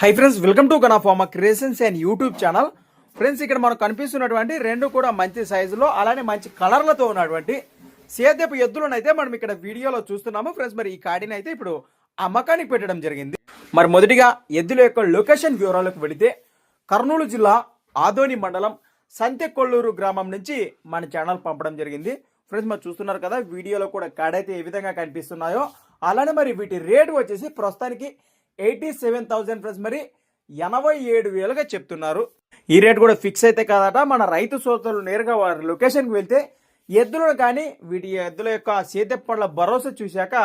Hi friends welcome to Ganapharma creations and YouTube channel friends ఇక్కడ మనకు కనిపిస్తున్నటువంటి రెండు కూడా మంచి సైజులో అలానే మంచి కలర్లతో ఉన్నటువంటి సేద్యపు ఎద్దులను అయితే మనం ఇక్కడ వీడియోలో చూస్తున్నాము. ఫ్రెండ్స్ మరి ఈ కాడిని అయితే ఇప్పుడు అమ్మకానికి పెట్టడం జరిగింది. మరి మొదటిగా ఎద్దుల యొక్క లొకేషన్ వివరాలకు వెళితే కర్నూలు జిల్లా ఆదోని మండలం సంతెకొల్లూరు గ్రామం నుంచి మన ఛానల్ పంపడం జరిగింది. ఫ్రెండ్స్ మరి చూస్తున్నారు కదా వీడియోలో కూడా కాడైతే ఏ విధంగా కనిపిస్తున్నాయో. అలానే మరి వీటి రేటు వచ్చేసి ప్రస్తుతానికి ఎయిటీ సెవెన్ థౌసండ్ ఫ్రెండ్స్. మరి ఎనభై ఏడు వేలుగా చెప్తున్నారు. ఈ రేట్ కూడా ఫిక్స్ అయితే కాదట. మన రైతు సోదరులు నేరుగా వారి లొకేషన్కి వెళ్తే ఎద్దులను కానీ వీటి ఎద్దుల యొక్క సేద్యపు భరోసా చూశాక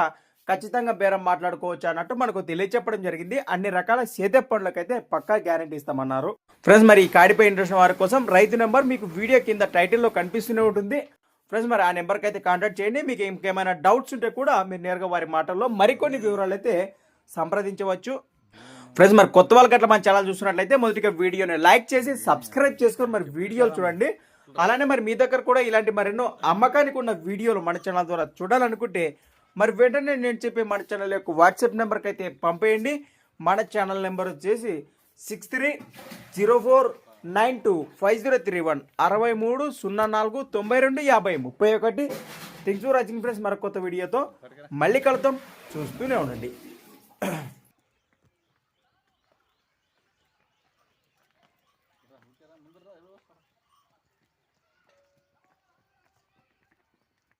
ఖచ్చితంగా బేరం మాట్లాడుకోవచ్చు అన్నట్టు మనకు తెలియచెప్పడం జరిగింది. అన్ని రకాల సేద్యపు పనులకైతే పక్కా గ్యారంటీ ఇస్తామన్నారు. ఫ్రెండ్స్ మరి ఈ కాడిపై ఇంట్రెస్ట్ వారి కోసం రైతు నెంబర్ మీకు వీడియో కింద టైటిల్లో కనిపిస్తూనే ఉంటుంది. ఫ్రెండ్స్ మరి ఆ నెంబర్కి అయితే కాంటాక్ట్ చేయండి. మీకు ఇంకేమైనా డౌట్స్ ఉంటే కూడా మీరు నేరుగా వారి మాటల్లో మరికొన్ని వివరాలు అయితే సంప్రదించవచ్చు. ఫ్రెండ్స్ మరి కొత్త వాళ్ళకి అట్లా మన ఛానల్ చూస్తున్నట్లయితే మొదటిగా వీడియోని లైక్ చేసి సబ్స్క్రైబ్ చేసుకొని మరి వీడియోలు చూడండి. అలానే మరి మీ దగ్గర కూడా ఇలాంటి మరెన్నో అమ్మకానికి ఉన్న వీడియోలు మన ఛానల్ ద్వారా చూడాలనుకుంటే మరి వెంటనే నేను చెప్పే మన ఛానల్ యొక్క వాట్సాప్ నెంబర్కి అయితే పంపేయండి. మన ఛానల్ నెంబర్ వచ్చేసి six three zero four nine two five zero three one అరవై మూడు సున్నా నాలుగు తొంభై రెండు యాభై ముప్పై ఒకటి. థింక్స్ ఫర్ వాచింగ్ ఫ్రెండ్స్ మరొక కొత్త వీడియోతో మళ్ళీ కలుద్దాం. చూస్తూనే ఉండండి. Ja, dann wird er los.